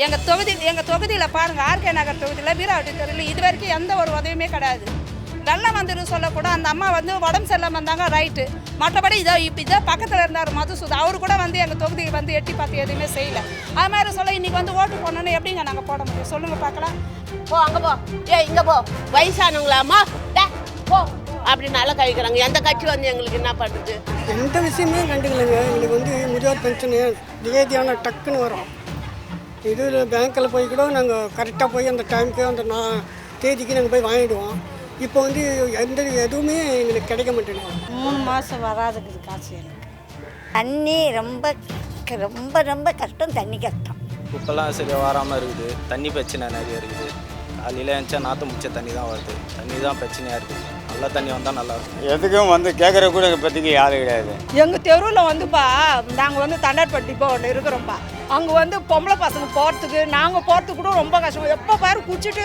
எங்கள் தொகுதி எங்கள் தொகுதியில் பாருங்கள் ஆர்கே நகர் தொகுதியில் வீராவட்டி தெருவில் இது வரைக்கும் எந்த ஒரு உதவியுமே கிடையாது. நல்லா வந்துடும் சொல்லக்கூட அந்த அம்மா வந்து உடம்பு சரியில்லாமல் இருந்தாங்க ரைட்டு மற்றபடி இதோ இப்போ இதோ பக்கத்தில் இருந்தார் மதுசூத் அவரு கூட வந்து எங்கள் தொகுதிக்கு வந்து எட்டி பார்த்து எதுவுமே செய்யலை. அது மாதிரி சொல்ல இன்றைக்கி வந்து ஓட்டு போடணும்னு எப்படிங்க நாங்கள் போட முடியும்? சொல்லுங்கள் பார்க்கலாம். போ அங்கே போ. ஏ இங்கே போ. வயசானவங்களாம்மா. போ. அப்படின்னு நல்லா கழிக்கிறாங்க. எந்த கட்சி வந்து எங்களுக்கு என்ன பண்ணுது? எந்த விஷயமே கண்டுக்கலைங்க. எங்களுக்கு வந்து முதியோர் பென்ஷனு தேதியான டக்குன்னு வரும். இதில் பேங்க்கில் போய் கூட நாங்கள் கரெக்டாக போய் அந்த டைமுக்கு அந்த நான் தேதிக்கு நாங்கள் போய் வாங்கிடுவோம். இப்போ வந்து எந்த எதுவுமே எங்களுக்கு கிடைக்க மாட்டேங்குது. மூணு மாதம் வராதுக்குது காசு எனக்கு. தண்ணி ரொம்ப ரொம்ப ரொம்ப கஷ்டம் தண்ணி கஷ்டம். குப்பெல்லாம் சரியாக வராமல் இருக்குது. தண்ணி பிரச்சனை நிறைய இருக்குது. காலையில் எழுந்துச்சா நாற்று முடிச்ச தண்ணி தான் வருது. தண்ணி தான் பிரச்சனையாக இருக்குது. நல்ல தண்ணி வந்தால் நல்லா இருக்கும். எதுக்கும் வந்து கேட்குற கூட இப்போதைக்கு யாரும் கிடையாது. எங்கள் தெருவில் வந்துப்பா நாங்கள் வந்து தண்டார்பட்டி இப்போ ஒன்று இருக்கிறோம்ப்பா அங்கே வந்து பொம்பளை பசங்க போகிறதுக்கு நாங்கள் போகிறதுக்கு கூட ரொம்ப கஷ்டம். எப்போ பாரு குச்சிட்டு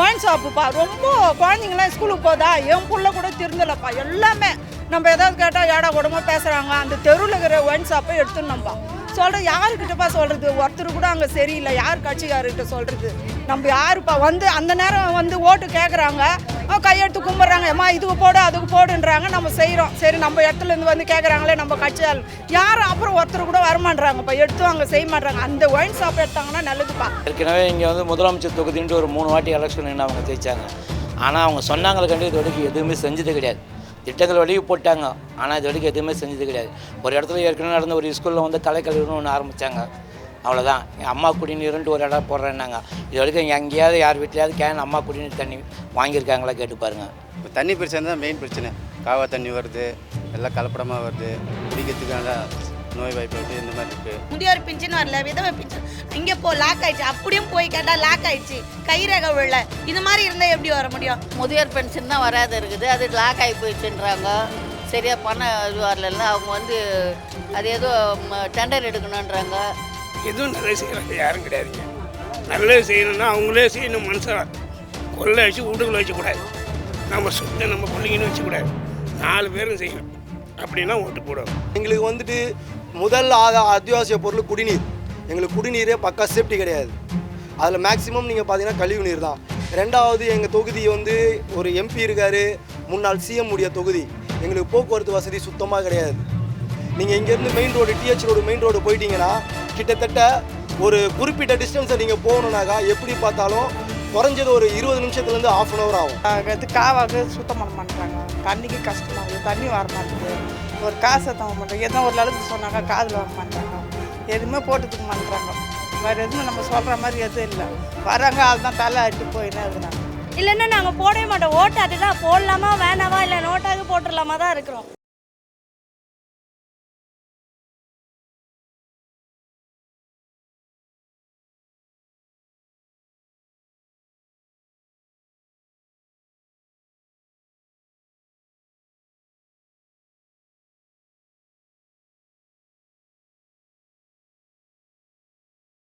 ஒயின் ஷாப்புப்பா ரொம்ப குழந்தைங்களாம் ஸ்கூலுக்கு போதா என் புள்ள கூட திருந்தலப்பா. எல்லாமே நம்ம ஏதாவது கேட்டால் ஏடா கூடமா பேசுகிறாங்க அந்த தெருவில் இருக்கிற ஒயின் ஷாப்பை எடுத்துனோம்ப்பா சொல்கிறேன் யாருக்கிட்டப்பா சொல்கிறது ஒருத்தர் கூட அங்கே சரியில்லை. யார் கட்சிக்காரர்கிட்ட சொல்கிறது நம்ம யாருப்பா? வந்து அந்த நேரம் வந்து ஓட்டு கேட்குறாங்க கையெடுத்து கும்பிட்றாங்க. அம்மா இதுக்கு போடு அதுக்கு போடுன்றாங்க. நம்ம செய்கிறோம் சரி நம்ம இடத்துல இருந்து வந்து கேட்குறாங்களே நம்ம கட்சியால். யாரும் அப்புறம் ஒருத்தர் கூட வரமாட்றாங்கப்பா. எடுத்து அவங்க செய்ய மாட்றாங்க. அந்த ஒயின் ஷாப் எடுத்தாங்கன்னா நல்லதுப்பா. ஏற்கனவே இங்கே வந்து முதலமைச்சர் தொகுதின்ட்டு ஒரு மூணு வாட்டி எலெக்ஷன் நின்று அவங்க ஜெயிச்சாங்க. ஆனால் அவங்க சொன்னாங்களே கண்டு இது வரைக்கும் எதுவுமே செஞ்சது கிடையாது. திட்டங்கள் வழிக்கு போட்டாங்க. ஆனால் இது வரைக்கும் எதுவுமே செஞ்சது கிடையாது. ஒரு இடத்துல ஏற்கனவே நடந்த ஒரு ஸ்கூலில் வந்து கலைக்கல்வின்னு ஒன்று ஆரம்பித்தாங்க அவ்வளோதான் என் அம்மா குடிநீருன்ட்டு ஒரு இடம் போடுறேன்னாங்க. இது வரைக்கும் எங்கேயாவது யார் வீட்லையாவது கேன் அம்மா குடிநீர் தண்ணி வாங்கியிருக்காங்களா கேட்டு பாருங்க. இப்போ தண்ணி பிரச்சனை தான் மெயின் பிரச்சனை. காவா தண்ணி வருது எல்லாம் கலப்படமாக வருது குடிக்கிறதுக்கான நோய் வாய்ப்பு வருது இந்த மாதிரி இருக்குது முதியோர் பிஞ்சின்னு வரல விதவை பிஞ்சின் இங்கே போ லாக் ஆயிடுச்சு. அப்படியும் போய் கேட்டால் லாக் ஆயிடுச்சு. கைரேகை விழல. இது மாதிரி இருந்தால் எப்படி வர முடியும்? முதியோர் பென்ஷன் தான் வராது இருக்குது. அது லாக் ஆகி போயிடுச்சுன்றாங்க. சரியா பணம் இது வரல அவங்க வந்து அது ஏதோ டெண்டர் எடுக்கணுன்றாங்க எதுவும் நல்லது செய்கிறது யாரும் கிடையாதுங்க. நல்லது செய்யணும்னா அவங்களே செய்யணும் மனுஷன் கொள்ளை வச்சு வீட்டுக்குள்ள வச்சக்கூடாது. நம்ம சொந்த நம்ம பிள்ளைங்கன்னு வச்சக்கூடாது. நாலு பேரும் செய்யணும். அப்படின்னா ஓட்டு போடுவோம் எங்களுக்கு வந்துட்டு முதல் ஆத- அத்தியாவசிய பொருள் குடிநீர். எங்களுக்கு குடிநீரே பக்கா சேஃப்டி கிடையாது. அதில் மேக்ஸிமம் நீங்கள் பார்த்தீங்கன்னா கழிவு நீர் தான். ரெண்டாவது எங்கள் தொகுதி வந்து ஒரு எம்பி இருக்கார். முன்னாள் சிஎம் உடைய தொகுதி. எங்களுக்கு போக்குவரத்து வசதி சுத்தமாக கிடையாது. நீங்கள் இங்கேருந்து main road DH road main road போயிட்டீங்கன்னா கிட்டத்தட்ட ஒரு குறிப்பிட்ட டிஸ்டன்ஸை நீங்கள் போகணுன்னாக்கா எப்படி பார்த்தாலும் குறைஞ்சது ஒரு இருபது நிமிஷத்துலேருந்து ஆஃப் அன் ஹவர் ஆகும். இது காவாக்கு சுத்தம் பண்ண மாட்டாங்க தண்ணிக்கு கஷ்டமாக இருக்குது தண்ணி வர மாட்டேங்குது. ஒரு காசை தவ மாட்டாங்க எதனா ஒரு அளவுக்கு சொன்னாங்க காதில் வர மாட்டாங்க எதுவுமே போட்டுக்க மாட்டாங்க வேறு எதுவும் நம்ம சொல்கிற மாதிரி எதுவும் இல்லை. வராங்க அதுதான் தலை அட்டு போயின்னு இருக்கிறாங்க இல்லைன்னா நாங்கள் போடவே மாட்டோம். ஓட்டு அதுதான். போடலாமா வேணாவா இல்லை நோட்டாக போட்டுடலாமா தான் இருக்கிறோம்.